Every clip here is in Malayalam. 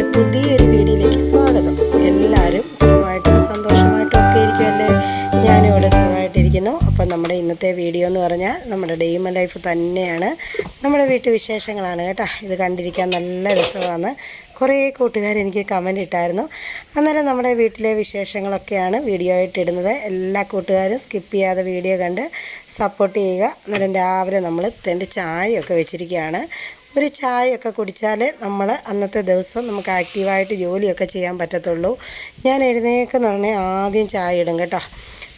എന്റെ പുതിയൊരു വീഡിയോയിലേക്ക് സ്വാഗതം. എല്ലാവരും സുഖമായിട്ടും സന്തോഷമായിട്ടും ഒക്കെ ഇരിക്കുമല്ലേ ഞാനിവിടെ സുഖമായിട്ടിരിക്കുന്നു. അപ്പോൾ നമ്മുടെ ഇന്നത്തെ വീഡിയോ എന്ന് പറഞ്ഞാൽ നമ്മുടെ ഡെയിമ ലൈഫ് തന്നെയാണ്. നമ്മുടെ വീട്ടു വിശേഷങ്ങളാണ് കേട്ടോ. ഇത് കണ്ടിരിക്കാൻ നല്ല രസമാണ്. കുറേ കൂട്ടുകാർ എനിക്ക് കമന്റ് ഇട്ടായിരുന്നു. അന്നേരം നമ്മുടെ വീട്ടിലെ വിശേഷങ്ങളൊക്കെയാണ് വീഡിയോ ആയിട്ട് ഇടുന്നത്. എല്ലാ കൂട്ടുകാരും സ്കിപ്പ് ചെയ്യാതെ വീഡിയോ കണ്ട് സപ്പോർട്ട് ചെയ്യുക. അന്നേരം രാവിലെ നമ്മൾ തെണ്ടി ചായയൊക്കെ വെച്ചിരിക്കുകയാണ്. ഒരു ചായയൊക്കെ കുടിച്ചാൽ നമ്മൾ അന്നത്തെ ദിവസം നമുക്ക് ആക്റ്റീവായിട്ട് ജോലിയൊക്കെ ചെയ്യാൻ പറ്റത്തുള്ളൂ. ഞാൻ എഴുന്നേക്കെന്ന് പറഞ്ഞാൽ ആദ്യം ചായ ഇടും കേട്ടോ.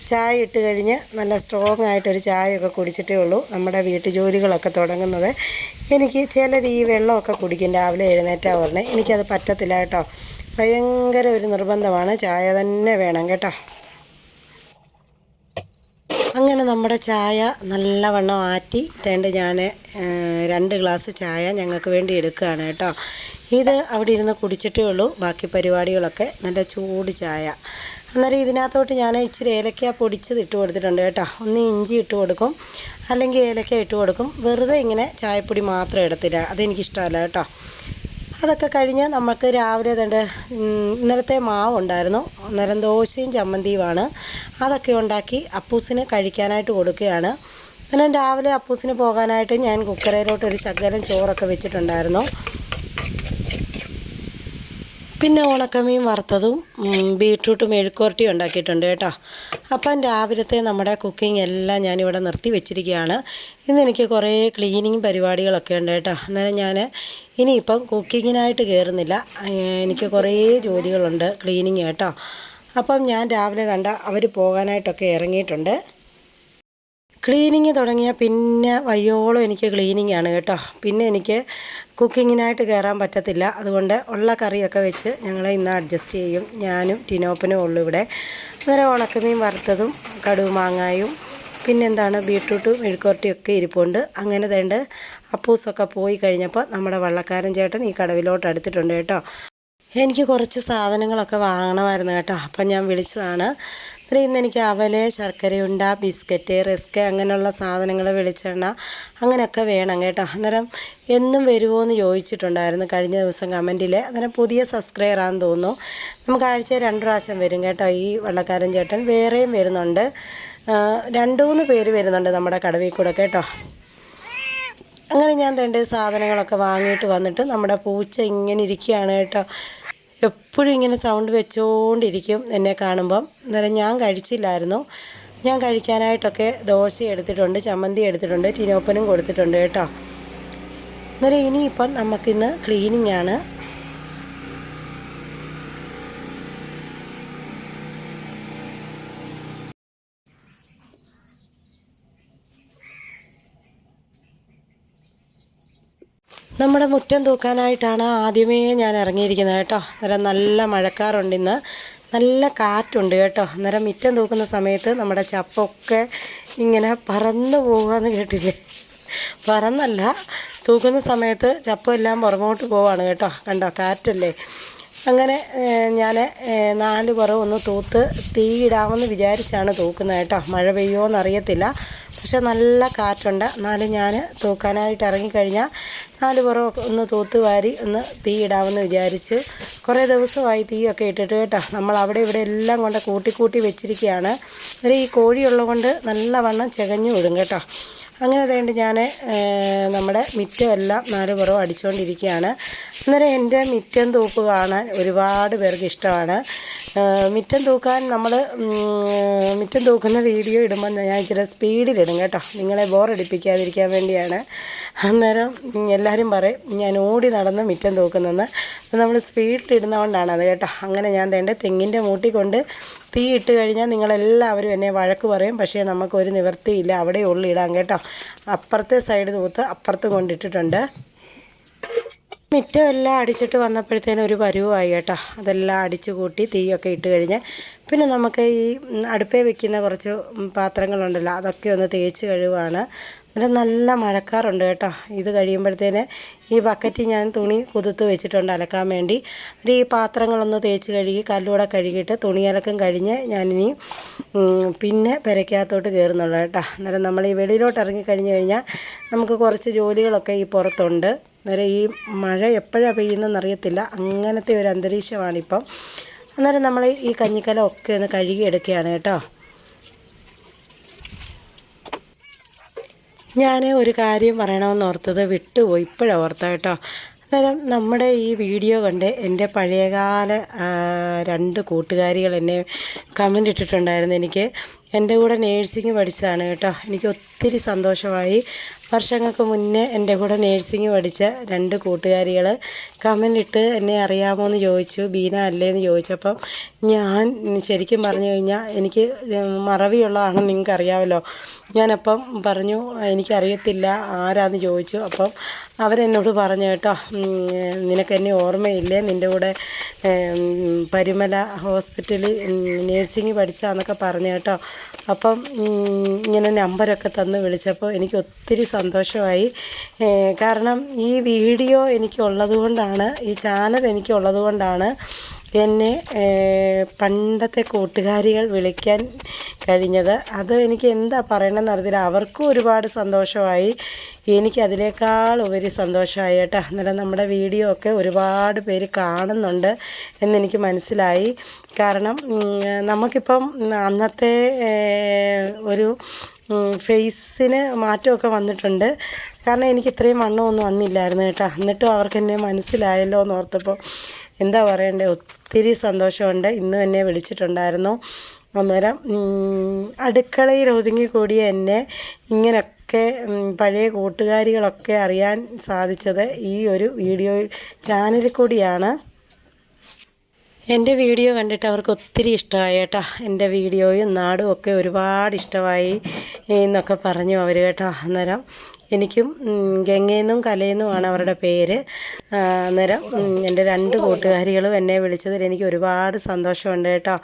ചായ ഇട്ട് കഴിഞ്ഞ് നല്ല സ്ട്രോങ് ആയിട്ടൊരു ചായയൊക്കെ കുടിച്ചിട്ടേ ഉള്ളൂ. നമ്മുടെ വീട്ടു ജോലികളൊക്കെ തുടങ്ങുന്നത്. എനിക്ക് ചിലർ ഈ വെള്ളമൊക്കെ കുടിക്കും രാവിലെ എഴുന്നേറ്റാ പറഞ്ഞേ എനിക്കത് പറ്റത്തില്ല കേട്ടോ. ഭയങ്കര ഒരു നിർബന്ധമാണ്. ചായ തന്നെ വേണം കേട്ടോ. അങ്ങനെ നമ്മുടെ ചായ നല്ലവണ്ണം ആറ്റി തേണ്ട ഞാൻ രണ്ട് ഗ്ലാസ് ചായ ഞങ്ങൾക്ക് വേണ്ടി എടുക്കുകയാണ് കേട്ടോ. ഇത് അവിടെ ഇരുന്ന് കുടിച്ചിട്ടേ ഉള്ളൂ. ബാക്കി പരിപാടികളൊക്കെ നല്ല ചൂട് ചായ. അന്നേരം ഇതിനകത്തോട്ട് ഞാൻ ഇച്ചിരി ഏലക്ക പൊടിച്ചത് ഇട്ട് കൊടുത്തിട്ടുണ്ട് കേട്ടോ. ഒന്ന് ഇഞ്ചി ഇട്ട് കൊടുക്കും. അല്ലെങ്കിൽ ഏലക്ക ഇട്ട് കൊടുക്കും. വെറുതെ ഇങ്ങനെ ചായപ്പൊടി മാത്രം ഇടത്തില്ല അതെനിക്കിഷ്ടമല്ല കേട്ടോ. അതൊക്കെ കഴിഞ്ഞ് നമുക്ക് രാവിലെ തണ്ട് ഇന്നലത്തെ മാവ് ഉണ്ടായിരുന്നു. അന്നേരം ദോശയും ചമ്മന്തിയുമാണ്. അതൊക്കെ ഉണ്ടാക്കി അപ്പൂസിന് കഴിക്കാനായിട്ട് കൊടുക്കുകയാണ്. പിന്നെ രാവിലെ അപ്പൂസിന് പോകാനായിട്ട് ഞാൻ കുക്കറയിലോട്ട് ഒരു ശകലം ചോറൊക്കെ വെച്ചിട്ടുണ്ടായിരുന്നു. പിന്നെ ഉണക്കമീൻ വറുത്തതും ബീട്രൂട്ട് മെഴുക്കുവരട്ടിയും ഉണ്ടാക്കിയിട്ടുണ്ട് കേട്ടോ. അപ്പം രാവിലത്തെ നമ്മുടെ കുക്കിംഗ് എല്ലാം ഞാനിവിടെ നിർത്തി വെച്ചിരിക്കുകയാണ്. ഇന്ന് എനിക്ക് കുറേ ക്ലീനിങ് പരിപാടികളൊക്കെ ഉണ്ട് കേട്ടോ. അന്നേരം ഞാൻ ഇനിയിപ്പം കുക്കിങ്ങിനായിട്ട് കയറുന്നില്ല. എനിക്ക് കുറേ ജോലികളുണ്ട് ക്ലീനിങ് കേട്ടോ. അപ്പം ഞാൻ രാവിലെ കണ്ട അവർ പോകാനായിട്ടൊക്കെ ഇറങ്ങിയിട്ടുണ്ട്. ക്ലീനിങ് തുടങ്ങിയാൽ പിന്നെ വയ്യോളം എനിക്ക് ക്ലീനിങ് ആണ് കേട്ടോ. പിന്നെ എനിക്ക് കുക്കിങ്ങിനായിട്ട് കയറാൻ പറ്റത്തില്ല. അതുകൊണ്ട് ഉള്ള കറിയൊക്കെ വെച്ച് ഞങ്ങൾ ഇന്ന് അഡ്ജസ്റ്റ് ചെയ്യും. ഞാനും ടിനോപ്പനും ഉള്ളു ഇവിടെ. അന്നേരം ഉണക്കമീൻ വറുത്തതും കടുവ് മാങ്ങായും പിന്നെന്താണ് ബീട്രൂട്ടും മെഴുക്കുവരട്ടിയും ഒക്കെ ഇരിപ്പുണ്ട്. അങ്ങനെ തേണ്ട അപ്പൂസൊക്കെ പോയി കഴിഞ്ഞപ്പോൾ നമ്മുടെ വള്ളക്കാരൻ ചേട്ടൻ ഈ കടവിലോട്ട് അടുത്തിട്ടുണ്ട് കേട്ടോ. എനിക്ക് കുറച്ച് സാധനങ്ങളൊക്കെ വാങ്ങണമായിരുന്നു കേട്ടോ. അപ്പം ഞാൻ വിളിച്ചതാണ്. അന്നേരം ഇന്ന് എനിക്ക് അവൽ ശർക്കരയുണ്ട ബിസ്ക്കറ്റ് റിസ്ക് അങ്ങനെയുള്ള സാധനങ്ങൾ വിളിച്ചെണ്ണ അങ്ങനെയൊക്കെ വേണം കേട്ടോ. അന്നേരം എന്നും വരുമോ എന്ന് ചോദിച്ചിട്ടുണ്ടായിരുന്നു കഴിഞ്ഞ ദിവസം കമന്റിൽ അന്നേരം പുതിയ സബ്സ്ക്രൈബറാന്ന് തോന്നുന്നു. നമുക്ക് ആഴ്ച രണ്ട് പ്രാവശ്യം വരും കേട്ടോ ഈ വള്ളക്കാരൻ ചേട്ടൻ. വേറെയും വരുന്നുണ്ട്. രണ്ട് മൂന്ന് പേര് വരുന്നുണ്ട് നമ്മുടെ കടവിൽ കൂടെ കേട്ടോ. അങ്ങനെ ഞാൻ തേണ്ട സാധനങ്ങളൊക്കെ വാങ്ങിയിട്ട് വന്നിട്ട് നമ്മുടെ പൂച്ച ഇങ്ങനെ ഇരിക്കുകയാണ് കേട്ടോ. എപ്പോഴും ഇങ്ങനെ സൗണ്ട് വെച്ചുകൊണ്ടിരിക്കും എന്നെ കാണുമ്പം. അന്നേരം ഞാൻ കഴിച്ചില്ലായിരുന്നു. ഞാൻ കഴിക്കാനായിട്ടൊക്കെ ദോശ എടുത്തിട്ടുണ്ട് ചമ്മന്തി എടുത്തിട്ടുണ്ട് ടിനോപ്പനും കൊടുത്തിട്ടുണ്ട് കേട്ടോ. അന്നേരം ഇനിയിപ്പം നമുക്കിന്ന് ക്ലീനിങ് ആണ്. നമ്മുടെ മുറ്റം തൂക്കാനായിട്ടാണ് ആദ്യമേ ഞാൻ ഇറങ്ങിയിരിക്കുന്നത് കേട്ടോ. അന്നേരം നല്ല മഴക്കാറുണ്ട് ഇന്ന്. നല്ല കാറ്റുണ്ട് കേട്ടോ. അന്നേരം മുറ്റം തൂക്കുന്ന സമയത്ത് നമ്മുടെ ചപ്പൊക്കെ ഇങ്ങനെ പറന്നു പോകാമെന്ന് കേട്ടില്ലേ? പറന്നല്ല തൂക്കുന്ന സമയത്ത് ചപ്പെല്ലാം പുറകോട്ട് പോവാണ് കേട്ടോ. കണ്ടോ കാറ്റല്ലേ? അങ്ങനെ ഞാൻ നാല് കുറവ് ഒന്ന് തൂത്ത് തീയിടാമെന്ന് വിചാരിച്ചാണ് തൂക്കുന്നത് കേട്ടോ. മഴ പെയ്യുമോ അറിയത്തില്ല പക്ഷെ നല്ല കാറ്റുണ്ട്. എന്നാലും ഞാൻ തൂക്കാനായിട്ട് ഇറങ്ങിക്കഴിഞ്ഞാൽ നാല് പുറമൊക്കെ ഒന്ന് തൂത്ത് വാരി ഒന്ന് തീ ഇടാമെന്ന് വിചാരിച്ച് കുറേ ദിവസമായി തീയൊക്കെ ഇട്ടിട്ട് കേട്ടോ. നമ്മൾ അവിടെ ഇവിടെ എല്ലാം കൊണ്ട് കൂട്ടി കൂട്ടി വെച്ചിരിക്കുകയാണ്. അന്നേരം ഈ കോഴിയുള്ളത് കൊണ്ട് നല്ലവണ്ണം ചികഞ്ഞു വിടും കേട്ടോ. അങ്ങനെ അതുകൊണ്ട് ഞാൻ നമ്മുടെ മിറ്റമെല്ലാം നാല് പുറവും അടിച്ചുകൊണ്ടിരിക്കുകയാണ് അന്നേരം എന്റെ മിറ്റം തൂപ്പ് കാണാൻ ഒരുപാട് പേർക്ക് ഇഷ്ടമാണ്. മിറ്റം തൂക്കാൻ നമ്മൾ മിറ്റം തൂക്കുന്ന വീഡിയോ ഇടുമ്പോൾ ഞാൻ ഇച്ചിരി സ്പീഡിലിടും കേട്ടോ. നിങ്ങളെ ബോറടിപ്പിക്കാതിരിക്കാൻ വേണ്ടിയാണ്. അന്നേരം എല്ലാവരും പറയും ഞാൻ ഓടി നടന്ന് മിറ്റം തൂക്കുന്നെന്ന്. നമ്മൾ സ്പീഡിലിടുന്നതുകൊണ്ടാണ് അത് കേട്ടോ. അങ്ങനെ ഞാൻ തേണ്ട തെങ്ങിന്റെ മൂട്ടിക്കൊണ്ട് തീ ഇട്ട് കഴിഞ്ഞാൽ നിങ്ങളെല്ലാവരും എന്നെ വഴക്ക് പറയും. പക്ഷേ നമുക്കൊരു നിവൃത്തിയില്ല. അവിടെ ഉള്ളിടാം കേട്ടോ. അപ്പുറത്തെ സൈഡ് തൂത്ത് അപ്പുറത്ത് കൊണ്ടിട്ടിട്ടുണ്ട്. മിറ്റം എല്ലാം അടിച്ചിട്ട് വന്നപ്പോഴത്തേനും ഒരു പരുവമായി കേട്ടോ. അതെല്ലാം അടിച്ചു കൂട്ടി തീയൊക്കെ ഇട്ട് കഴിഞ്ഞ് പിന്നെ നമുക്ക് ഈ അടുപ്പേ വെക്കുന്ന കുറച്ച് പാത്രങ്ങളുണ്ടല്ലോ അതൊക്കെ ഒന്ന് തേച്ച് കഴുകുകയാണ് നല്ല നല്ല മഴക്കാറുണ്ട് കേട്ടോ. ഇത് കഴിയുമ്പോഴത്തേന് ഈ ബക്കറ്റ് ഞാൻ തുണി കുതിർത്ത് വെച്ചിട്ടുണ്ട് അലക്കാൻ വേണ്ടി. ഈ പാത്രങ്ങളൊന്ന് തേച്ച് കഴുകി കല്ലൂടെ കഴുകിയിട്ട് തുണി അലക്കം കഴിഞ്ഞ് ഞാനിനി പിന്നെ പെരയ്ക്കകത്തോട്ട് കയറുന്നുള്ളൂ കേട്ടോ. അന്നേരം നമ്മൾ ഈ വെളിയിലോട്ട് ഇറങ്ങി കഴിഞ്ഞ് കഴിഞ്ഞാൽ നമുക്ക് കുറച്ച് ജോലികളൊക്കെ ഈ പുറത്തുണ്ട്. അന്നേരം ഈ മഴ എപ്പോഴാണ് പെയ്യുന്നതെന്ന് അറിയത്തില്ല. അങ്ങനത്തെ ഒരു അന്തരീക്ഷമാണിപ്പം. അന്നേരം നമ്മൾ ഈ കഞ്ഞിക്കലം ഒക്കെ ഒന്ന് കഴുകി എടുക്കുകയാണ് കേട്ടോ. ഞാൻ ഒരു കാര്യം പറയണമെന്ന് ഓർത്തത് വിട്ടുപോയി. ഇപ്പോഴാണ് ഓർത്ത കേട്ടോ. അന്നേരം നമ്മുടെ ഈ വീഡിയോ കണ്ട് എന്റെ പഴയകാല രണ്ട് കൂട്ടുകാരികൾ എന്നെ കമന്റ് ഇട്ടിട്ടുണ്ടായിരുന്നു. എനിക്ക് എന്റെ കൂടെ നേഴ്സിംഗ് പഠിച്ചതാണ് കേട്ടോ. എനിക്ക് ഒത്തിരി സന്തോഷമായി. വർഷങ്ങൾക്ക് മുന്നേ എന്റെ കൂടെ നേഴ്സിംഗ് പഠിച്ച രണ്ട് കൂട്ടുകാരികൾ കമന്റ് ഇട്ട് എന്നെ അറിയാമോ എന്ന് ചോദിച്ചു. ബീന അല്ലേ എന്ന് ചോദിച്ചപ്പം ഞാൻ ശരിക്കും പറഞ്ഞു കഴിഞ്ഞാൽ എനിക്ക് മറവിയുള്ളതാണെന്ന് നിങ്ങൾക്ക് അറിയാമല്ലോ. ഞാനപ്പം പറഞ്ഞു എനിക്കറിയത്തില്ല ആരാന്ന് ചോദിച്ചു. അപ്പം അവരെന്നോട് പറഞ്ഞു കേട്ടോ നിനക്ക് എന്നെ ഓർമ്മയില്ലേ? നിന്റെ കൂടെ പരിമല ഹോസ്പിറ്റലിൽ നേഴ്സിംഗ് പഠിച്ചാന്നൊക്കെ പറഞ്ഞു കേട്ടോ. അപ്പം ഇങ്ങനെ നമ്പരൊക്കെ തന്ന് വിളിച്ചപ്പോൾ എനിക്ക് ഒത്തിരി സന്തോഷമായി. കാരണം ഈ വീഡിയോ എനിക്കുള്ളത് കൊണ്ടാണ് ഈ ചാനൽ എനിക്കുള്ളത് കൊണ്ടാണ് എന്നെ പണ്ടത്തെ കൂട്ടുകാരികൾ വിളിക്കാൻ കഴിഞ്ഞത്. അത് എനിക്ക് എന്താ പറയണമെന്ന് അറിയത്തില്ല അവർക്കും ഒരുപാട് സന്തോഷമായി. എനിക്ക് അതിനേക്കാൾ ഉപരി സന്തോഷമായി കേട്ടോ. അന്നേരം നമ്മുടെ വീഡിയോ ഒക്കെ ഒരുപാട് പേര് കാണുന്നുണ്ട് എന്നെനിക്ക് മനസ്സിലായി. കാരണം നമുക്കിപ്പം അന്നത്തെ ഒരു ഫേസിന് മാറ്റമൊക്കെ വന്നിട്ടുണ്ട്. കാരണം എനിക്ക് ഇത്രയും വണ്ണമൊന്നും വന്നില്ലായിരുന്നു കേട്ടോ. എന്നിട്ടും അവർക്ക് എന്നെ മനസ്സിലായല്ലോ എന്ന് ഓർത്തപ്പോൾ എന്താ പറയണ്ടേ ഒത്തിരി സന്തോഷമുണ്ട്. ഇന്നും എന്നെ വിളിച്ചിട്ടുണ്ടായിരുന്നു. അന്നേരം അടുക്കളയിൽ ഒതുങ്ങിക്കൂടിയ എന്നെ ഇങ്ങനെയൊക്കെ പഴയ കൂട്ടുകാരികളൊക്കെ അറിയാൻ സാധിച്ചത് ഈ ഒരു വീഡിയോ ചാനലിൽ കൂടിയാണ്. എന്റെ വീഡിയോ കണ്ടിട്ട് അവർക്ക് ഒത്തിരി ഇഷ്ടമായി കേട്ടോ. എന്റെ വീഡിയോയും നാടും ഒക്കെ ഒരുപാട് ഇഷ്ടമായി എന്നൊക്കെ പറഞ്ഞു അവർ കേട്ടോ. അന്നേരം എനിക്കും ഗംഗയെന്നും കലയെന്നുമാണ് അവരുടെ പേര്. അന്നേരം എന്റെ രണ്ട് കൂട്ടുകാരികളും എന്നെ വിളിച്ചതിൽ എനിക്ക് ഒരുപാട് സന്തോഷമുണ്ട് കേട്ടോ.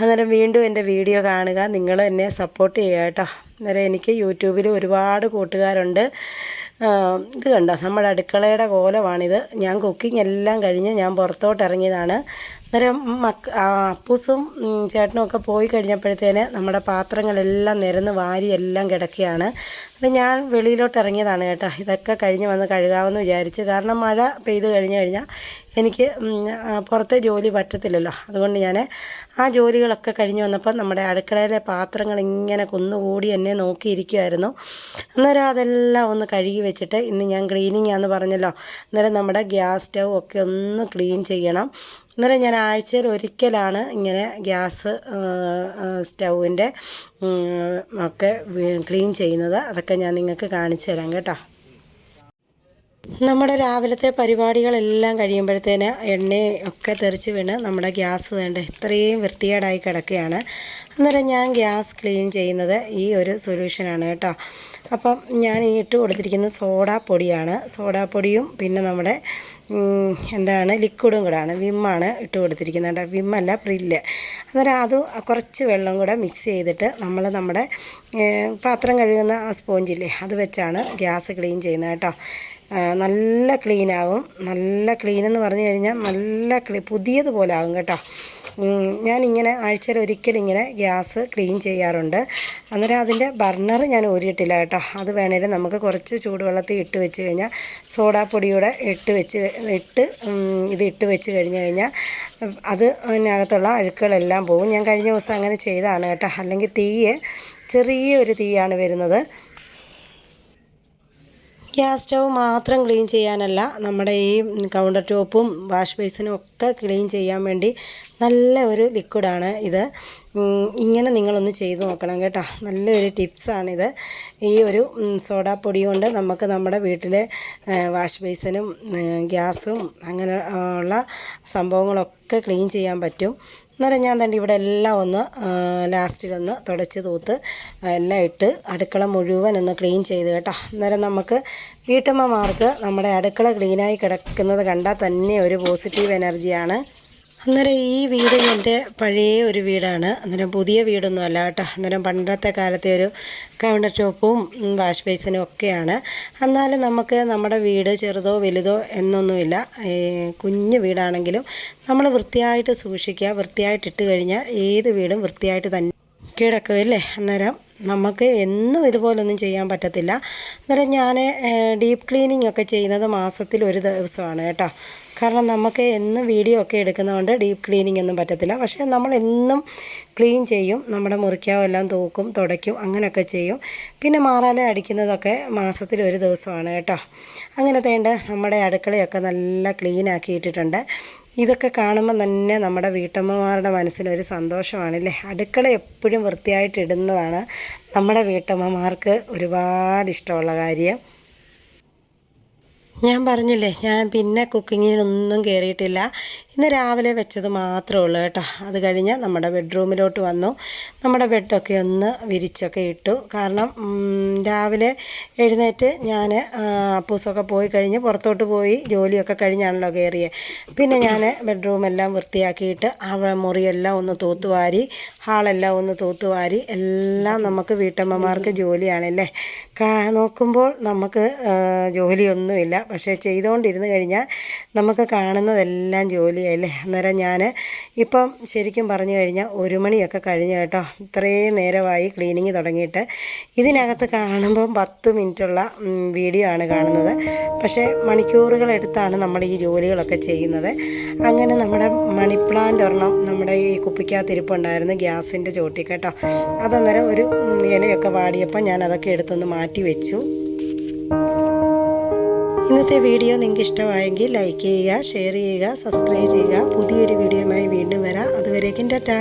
അന്നേരം വീണ്ടും എന്റെ വീഡിയോ കാണുക നിങ്ങൾ എന്നെ സപ്പോർട്ട് ചെയ്യുക കേട്ടോ. അന്നേരം എനിക്ക് യൂട്യൂബിൽ ഒരുപാട് കൂട്ടുകാരുണ്ട്. ഇത് കണ്ടോ? നമ്മുടെ അടുക്കളയുടെ കോലമാണിത്. ഞാൻ കുക്കിംഗ് എല്ലാം കഴിഞ്ഞ് ഞാൻ പുറത്തോട്ട് ഇറങ്ങിയതാണ്. അന്നേരം മക്ക അപ്പൂസും ചേട്ടനും ഒക്കെ പോയി കഴിഞ്ഞപ്പോഴത്തേന് നമ്മുടെ പാത്രങ്ങളെല്ലാം നിരന്ന് വാരി എല്ലാം കിടക്കുകയാണ്. അപ്പം ഞാൻ വെളിയിലോട്ട് ഇറങ്ങിയതാണ് കേട്ടോ. ഇതൊക്കെ കഴിഞ്ഞ് വന്ന് കഴുകാമെന്ന് വിചാരിച്ചു. കാരണം മഴ പെയ്ത് കഴിഞ്ഞ് കഴിഞ്ഞാൽ എനിക്ക് പുറത്തെ ജോലി പറ്റത്തില്ലല്ലോ. അതുകൊണ്ട് ഞാൻ ആ ജോലികളൊക്കെ കഴിഞ്ഞ് വന്നപ്പോൾ നമ്മുടെ അടുക്കളയിലെ പാത്രങ്ങൾ ഇങ്ങനെ കുന്നുകൂടി എന്നെ നോക്കിയിരിക്കുമായിരുന്നു അന്നേരം അതെല്ലാം ഒന്ന് കഴുകി വെച്ചിട്ട് ഇന്ന് ഞാൻ ക്ലീനിങ് ആണെന്ന് പറഞ്ഞല്ലോ. അന്നേരം നമ്മുടെ ഗ്യാസ് സ്റ്റൗ ഒക്കെ ഒന്ന് ക്ലീൻ ചെയ്യണം. അന്നേരം ഞാൻ ആഴ്ചയിൽ ഒരിക്കലാണ് ഇങ്ങനെ ഗ്യാസ് സ്റ്റൗവിന്റെ ഒക്കെ ക്ലീൻ ചെയ്യുന്നത്. അതൊക്കെ ഞാൻ നിങ്ങൾക്ക് കാണിച്ചു തരാം കേട്ടോ. നമ്മുടെ രാവിലത്തെ പരിപാടികളെല്ലാം കഴിയുമ്പോഴത്തേന് എണ്ണ ഒക്കെ തെറിച്ച് വീണ് നമ്മുടെ ഗ്യാസ് വേണ്ട ഇത്രയും വൃത്തികേടായി കിടക്കുകയാണ്. അന്നേരം ഞാൻ ഗ്യാസ് ക്ലീൻ ചെയ്യുന്നത് ഈ ഒരു സൊല്യൂഷനാണ് കേട്ടോ. അപ്പം ഞാൻ ഈ ഇട്ട് കൊടുത്തിരിക്കുന്നത് സോഡാ പൊടിയാണ് സോഡാ പൊടിയും പിന്നെ നമ്മുടെ എന്താണ് ലിക്വിഡും കൂടാണ്. വിമ്മാണ് ഇട്ട് കൊടുത്തിരിക്കുന്നത് കേട്ടോ. വിമ്മല്ല പ്രില്ല്. അന്നേരം അത് കുറച്ച് വെള്ളം കൂടെ മിക്സ് ചെയ്തിട്ട് നമ്മൾ നമ്മുടെ പാത്രം കഴുകുന്ന ആ സ്പോഞ്ചില്ലേ അത് വെച്ചാണ് ഗ്യാസ് ക്ലീൻ ചെയ്യുന്നത് കേട്ടോ. നല്ല ക്ലീനാകും നല്ല ക്ലീനെന്ന് പറഞ്ഞു കഴിഞ്ഞാൽ നല്ല ക്ലീ പുതിയതുപോലെ ആകും കേട്ടോ. ഞാനിങ്ങനെ ആഴ്ചയിൽ ഒരിക്കൽ ഇങ്ങനെ ഗ്യാസ് ക്ലീൻ ചെയ്യാറുണ്ട്. അന്നേരം അതിന്റെ ബർണർ ഞാൻ ഊരിയിട്ടില്ല കേട്ടോ. അത് വേണേലും നമുക്ക് കുറച്ച് ചൂടുവെള്ളത്തിൽ ഇട്ട് വെച്ച് കഴിഞ്ഞാൽ സോഡാപ്പൊടിയുടെ ഇട്ട് വെച്ച് ഇട്ട് ഇത് ഇട്ട് വെച്ച് കഴിഞ്ഞ് കഴിഞ്ഞാൽ അത് അതിനകത്തുള്ള അഴുക്കുകളെല്ലാം പോകും ഞാൻ കഴിഞ്ഞ ദിവസം അങ്ങനെ ചെയ്തതാണ് കേട്ടോ. അല്ലെങ്കിൽ തീയെ ചെറിയൊരു തീയാണ് വരുന്നത്. ഗ്യാസ് സ്റ്റൗ മാത്രം ക്ലീൻ ചെയ്യാനല്ല നമ്മുടെ ഈ കൗണ്ടർ ടോപ്പും വാഷ് ബേസിനും ഒക്കെ ക്ലീൻ ചെയ്യാൻ വേണ്ടി നല്ല ഒരു ലിക്വിഡാണ് ഇത്. ഇങ്ങനെ നിങ്ങളൊന്ന് ചെയ്ത് നോക്കണം കേട്ടോ. നല്ലൊരു ടിപ്സാണിത് ഈ ഒരു സോഡാ സോഡാപ്പൊടി കൊണ്ട് നമുക്ക് നമ്മുടെ വീട്ടിലെ വാഷ് ബേസിനും ഗ്യാസും അങ്ങനെ ഉള്ള സംഭവങ്ങളൊക്കെ ക്ലീൻ ചെയ്യാൻ പറ്റും. അന്നേരം ഞാൻ തന്നെ ഇവിടെ എല്ലാം ഒന്ന് ലാസ്റ്റിലൊന്ന് തുടച്ച് തൂത്ത് എല്ലാം ഇട്ട് അടുക്കള മുഴുവൻ ഒന്ന് ക്ലീൻ ചെയ്ത് കേട്ടോ. അന്നേരം നമുക്ക് വീട്ടമ്മമാർക്ക് നമ്മുടെ അടുക്കള ക്ലീനായി കിടക്കുന്നത് കണ്ടാൽ തന്നെ ഒരു പോസിറ്റീവ് എനർജിയാണ്. അന്നേരം ഈ വീട് എന്റെ പഴയ ഒരു വീടാണ്. അന്നേരം പുതിയ വീടൊന്നും അല്ല കേട്ടോ. അന്നേരം പണ്ടത്തെ കാലത്തെ ഒരു കൗണ്ടർ ടോപ്പും വാഷ് ബേസിനും ഒക്കെയാണ്. എന്നാലും നമുക്ക് നമ്മുടെ വീട് ചെറുതോ വലുതോ എന്നൊന്നുമില്ല. കുഞ്ഞു വീടാണെങ്കിലും നമ്മൾ വൃത്തിയായിട്ട് സൂക്ഷിക്കുക വൃത്തിയായിട്ട് ഇട്ട് കഴിഞ്ഞാൽ ഏത് വീടും വൃത്തിയായിട്ട് തന്നെ കിടക്കുമല്ലേ അന്നേരം നമുക്ക് എന്നും ഇതുപോലൊന്നും ചെയ്യാൻ പറ്റത്തില്ല. അന്നേരം ഞാൻ ഡീപ്പ് ക്ലീനിങ് ഒക്കെ ചെയ്യുന്നത് മാസത്തിൽ ഒരു ദിവസമാണ് കേട്ടോ. കാരണം നമുക്ക് എന്നും വീഡിയോ ഒക്കെ എടുക്കുന്നതുകൊണ്ട് ഡീപ്പ് ക്ലീനിങ് ഒന്നും പറ്റത്തില്ല. പക്ഷേ നമ്മൾ എന്നും ക്ലീൻ ചെയ്യും. നമ്മുടെ മുറിക്കാവും എല്ലാം തൂക്കും തുടയ്ക്കും അങ്ങനെയൊക്കെ ചെയ്യും. പിന്നെ മാറാല അടിക്കുന്നതൊക്കെ മാസത്തിൽ ഒരു ദിവസമാണ് കേട്ടോ. അങ്ങനെ തേണ്ട നമ്മുടെ അടുക്കളയൊക്കെ നല്ല ക്ലീൻ ആക്കിയിട്ടിട്ടുണ്ട്. ഇതൊക്കെ കാണുമ്പോൾ തന്നെ നമ്മുടെ വീട്ടമ്മമാരുടെ മനസ്സിനൊരു സന്തോഷമാണല്ലേ? അടുക്കള എപ്പോഴും വൃത്തിയായിട്ട് ഇടുന്നതാണ് നമ്മുടെ വീട്ടമ്മമാർക്ക് ഒരുപാട് ഇഷ്ടമുള്ള കാര്യം. ഞാൻ പറഞ്ഞില്ലേ ഞാൻ പിന്നെ കുക്കിങ്ങിനൊന്നും കയറിയിട്ടില്ല ഇന്ന് രാവിലെ വെച്ചത് മാത്രമേ ഉള്ളൂ കേട്ടോ. അത് കഴിഞ്ഞ് നമ്മുടെ ബെഡ്റൂമിലോട്ട് വന്നു. നമ്മുടെ ബെഡൊക്കെ ഒന്ന് വിരിച്ചൊക്കെ ഇട്ടു. കാരണം രാവിലെ എഴുന്നേറ്റ് ഞാൻ അപ്പൂസൊക്കെ പോയി കഴിഞ്ഞ് പുറത്തോട്ട് പോയി ജോലിയൊക്കെ കഴിഞ്ഞാണല്ലോ കയറിയത് പിന്നെ ഞാൻ ബെഡ്റൂമെല്ലാം വൃത്തിയാക്കിയിട്ട് അവിടെ മുറിയെല്ലാം ഒന്ന് തൂത്തുവാരി ഹാളെല്ലാം ഒന്ന് തൂത്തുവാരി എല്ലാം നമുക്ക് വീട്ടമ്മമാർക്ക് ജോലിയാണല്ലേ. നോക്കുമ്പോൾ നമുക്ക് ജോലിയൊന്നുമില്ല. പക്ഷേ ചെയ്തുകൊണ്ടിരുന്ന് കഴിഞ്ഞാൽ നമുക്ക് കാണുന്നതെല്ലാം ജോലിയല്ലേ അന്നേരം ഞാൻ ഇപ്പം ശരിക്കും പറഞ്ഞു കഴിഞ്ഞാൽ ഒരു മണിയൊക്കെ കഴിഞ്ഞു കേട്ടോ. ഇത്രയും നേരമായി ക്ലീനിങ് തുടങ്ങിയിട്ട് ഇതിനകത്ത് കാണുമ്പം പത്ത് മിനിറ്റുള്ള വീഡിയോ ആണ് കാണുന്നത്. പക്ഷേ മണിക്കൂറുകളെടുത്താണ് നമ്മൾ ഈ ജോലികളൊക്കെ ചെയ്യുന്നത്. അങ്ങനെ നമ്മുടെ മണി പ്ലാന്റ് ഒരെണ്ണം നമ്മുടെ ഈ കുപ്പിക്കകത്തിരിപ്പുണ്ടായിരുന്നു ഗ്യാസിന്റെ ചോട്ടി കേട്ടോ. അതന്നേരം ഒരു ഇലയൊക്കെ വാടിയപ്പോൾ ഞാൻ അതൊക്കെ എടുത്തൊന്ന് മാറ്റി വെച്ചു. ഇന്നത്തെ വീഡിയോ നിങ്ങൾക്ക് ഇഷ്ടമായെങ്കിൽ ലൈക്ക് ചെയ്യുക ഷെയർ ചെയ്യുക സബ്സ്ക്രൈബ് ചെയ്യുക. പുതിയൊരു വീഡിയോയുമായി വീണ്ടും വരാം. അതുവരേക്കും ടാറ്റാ.